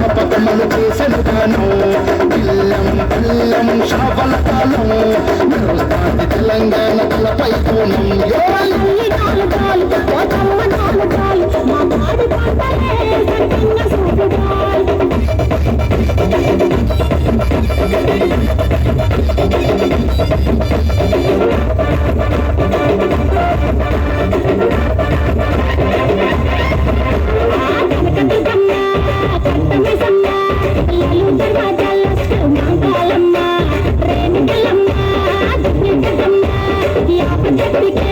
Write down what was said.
బతుకమ్మలు చేసను గానం పిల్లం పిల్లం షాపల కాలం మెరుస్తాంది తెలంగాణ తలపై కోణం యోయ్ కిరం